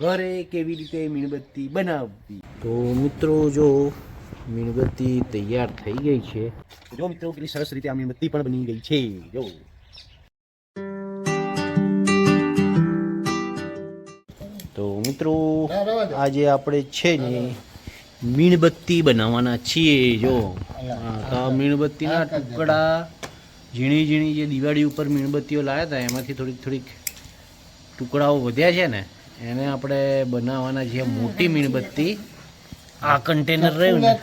ઘરે કેવી રીતે મીણબત્તી બનાવવી? તો મિત્રો, જો મીણબત્તી તૈયાર થઈ ગઈ છે, જો મિત્રો, કેટલી સરસ રીતે આ મીણબત્તી પણ બની ગઈ છે. જો. તો મિત્રો, આજે આપણે છે ને મીણબત્તી બનાવવાના છીએ, જો. મીણબત્તીના ટુકડા, ઝીણી ઝીણી જે દિવાળી ઉપર મીણબત્તીઓ લાવ્યા હતા, એમાંથી થોડીક થોડીક ટુકડાઓ વધ્યા છે ને એને આપણે બનાવવાના છે મોટી મીણબત્તી આ કન્ટેનર રહ્યું ને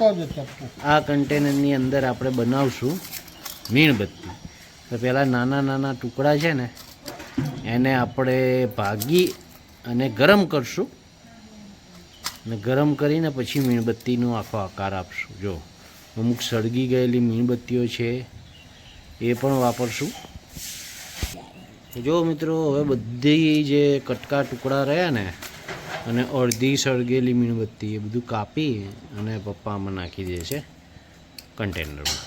આ કન્ટેનરની અંદર આપણે બનાવશું મીણબત્તી. તો પહેલાં નાના નાના ટુકડા છે ને એને આપણે ભાગી અને ગરમ કરશું. અને ગરમ કરીને પછી મીણબત્તીનો આખો આકાર આપશું. જો અમુક સળગી ગયેલી મીણબત્તીઓ છે એ પણ વાપરશું. જો મિત્રો, હવે બધી જે કટકા ટુકડા રહ્યા ને, અને અડધી સળગેલી મીણબત્તી એ બધું કાપી અને પપ્પા આમાં નાખી દે છે કન્ટેનરમાં,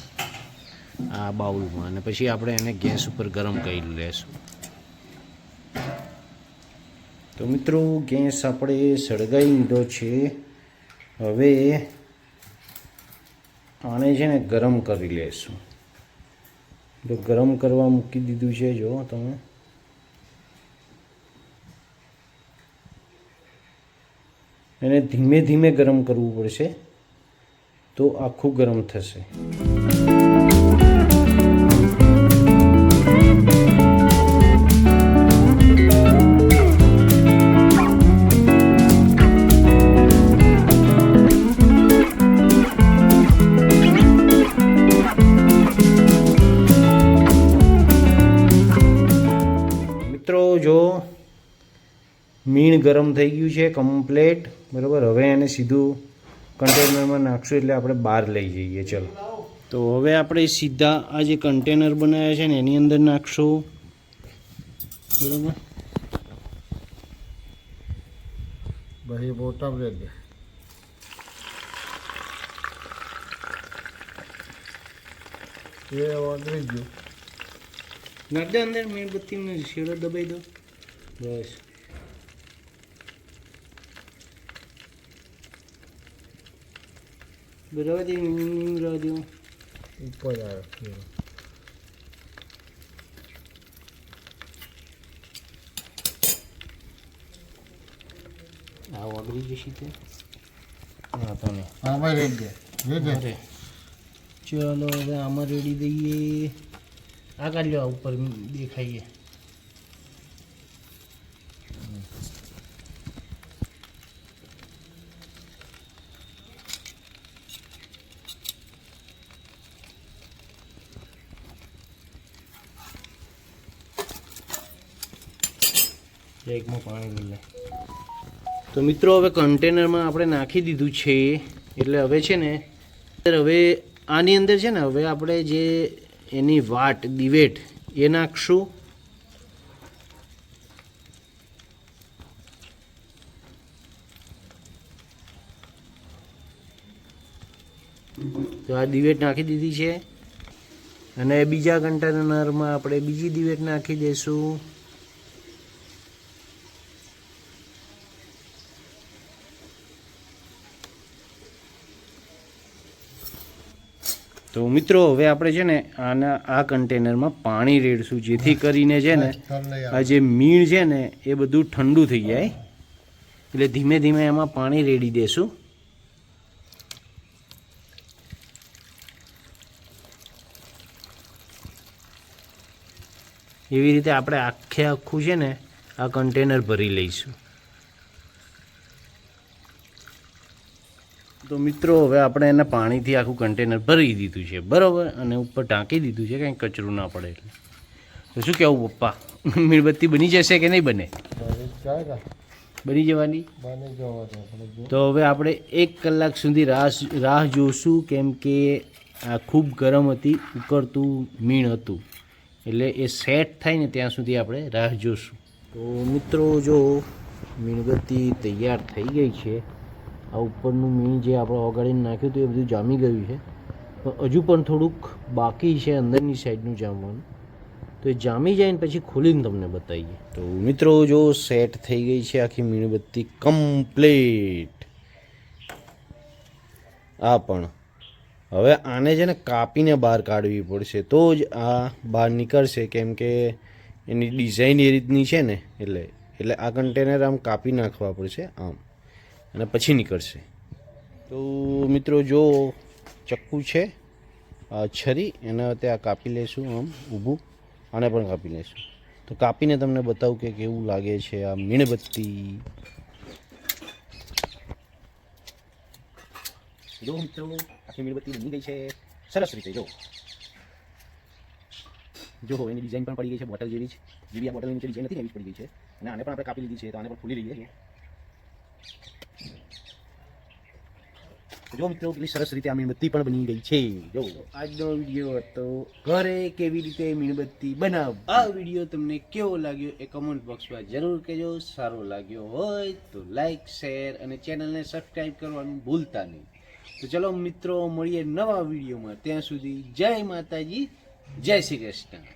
આ બાઉલમાં. અને પછી આપણે એને ગેસ ઉપર ગરમ કરી લેશું. તો મિત્રો, ગેસ આપણે સળગાવી લીધો છે. હવે આને છે ને ગરમ કરી લેશું. તો ગરમ કરવા મૂકી દીધું છે જો તમે. એને ધીમે ધીમે ગરમ કરવું પડશે તો આખું ગરમ થશે. મિત્રો જો મીણ ગરમ થઈ ગયું છે કમ્પ્લેટ બરાબર? હવે એને સીધું કન્ટેનરમાં નાખશું એટલે આપણે બહાર લઈ જઈએ. ચલો. તો હવે આપણે સીધા આ જે કન્ટેનર બનાવ્યા છે ને એની અંદર નાખશું. બરાબર? ભાઈ મોટા બ્રેડ એ ઓગળી ગયું. નાખ દે અંદર મીણબત્તીને શેડો દબાઈ દો બસ. બરાબર દે રહેવા દો ઉપર આવે આ ઓગળી જશે તે ભાઈ રેડ દે ચલો હવે આમાં રેડી દઈએ આગળ લ્યો ઉપર દેખાઈએ એકમાં પાણી લઈ લે તો મિત્રો, હવે કન્ટેનરમાં આપણે નાખી દીધું છે, એટલે હવે છે ને હવે આની અંદર છે ને, હવે આપણે જે એની વાટ, દિવેટ, એ નાખશું. તો આ દિવેટ નાખી દીધી છે. અને બીજા કન્ટેનરમાં આપણે બીજી દિવેટ નાખી દઈશું તો મિત્રો હવે આપણે છે ને આના આ કન્ટેનરમાં પાણી રેડશું જેથી કરીને છે ને આ જે મીણ છે ને એ બધું ઠંડુ થઈ જાય. એટલે ધીમે ધીમે એમાં પાણી રેડી દેશું. એવી રીતે આપણે આખે આખું છે ને આ કન્ટેનર ભરી લઈશું. તો મિત્રો, હવે આપણે એને પાણીથી આખું કન્ટેનર ભરી દીધું છે, બરાબર? અને ઉપર ટાંકી દીધું છે, કંઈ કચરું ના પડે એટલે. તો શું કહેવું પપ્પા? મીણબત્તી બની જશે કે નહીં બને? બની જવાની? તો હવે આપણે એક કલાક સુધી રાહ રાહ જોશું, કેમ કે આ ખૂબ ગરમ હતી, ઉકળતું મીણ હતું. એટલે એ સેટ થાય ને ત્યાં સુધી આપણે રાહ જોશું. તો મિત્રો, જો મીણબત્તી તૈયાર થઈ ગઈ છે આ ઉપરનું મીણ જે આપણે ઓગાળીને નાખ્યું હતું એ બધું જામી ગયું છે. પણ હજુ પણ થોડુંક બાકી છે અંદરની સાઈડનું જામવાનું. તો એ જામી જાય ને પછી ખોલીને તમને બતાવીએ. તો મિત્રો, જો સેટ થઈ ગઈ છે આખી મીણબત્તી કમ્પ્લીટ. આ પણ. હવે આને છે ને કાપીને બહાર કાઢવી પડશે. તો જ આ બહાર નીકળશે. કેમ કે એની ડિઝાઇન એ રીતની છે ને. એટલે એટલે આ કન્ટેનર આમ કાપી નાખવા પડશે, આમ. અને પછી નીકળશે. તો મિત્રો જો ચક્કુ છે છરી, એને ત્યાં કાપી લેશું આમ, ઊભું, આને પણ કાપી લેશું. તો કાપીને તમને બતાવું કે કેવું લાગે છે આ મીણબત્તી. જો મિત્રો, આખી મીણબત્તી બની ગઈ છે. સરસ રીતે, જો. જો, એની ડિઝાઇન પણ પડી ગઈ છે બોટલ જેવી જ. જેવી આ બોટલની નીચે ડિઝાઇન નથી એવી પડી ગઈ છે. અને આને પણ આપણે કાપી લીધી છે, તો આને પણ ખોલી લઈએ જો મિત્રો, કેટલી સરસ રીતે આ મીણબત્તી પણ બની ગઈ છે. જો. આજનો વીડિયો હતો ઘરે કેવી રીતે મીણબત્તી બનાવ આ વીડિયો તમને કેવો લાગ્યો એ કમેન્ટ બોક્સમાં જરૂર કહેજો. સારો લાગ્યો હોય તો લાઈક શેર અને ચેનલને સબસ્ક્રાઈબ કરવાનું ભૂલતા નહીં. તો ચલો મિત્રો, મળીએ નવા વિડીયોમાં. ત્યાં સુધી જય માતાજી, જય શ્રી કૃષ્ણ.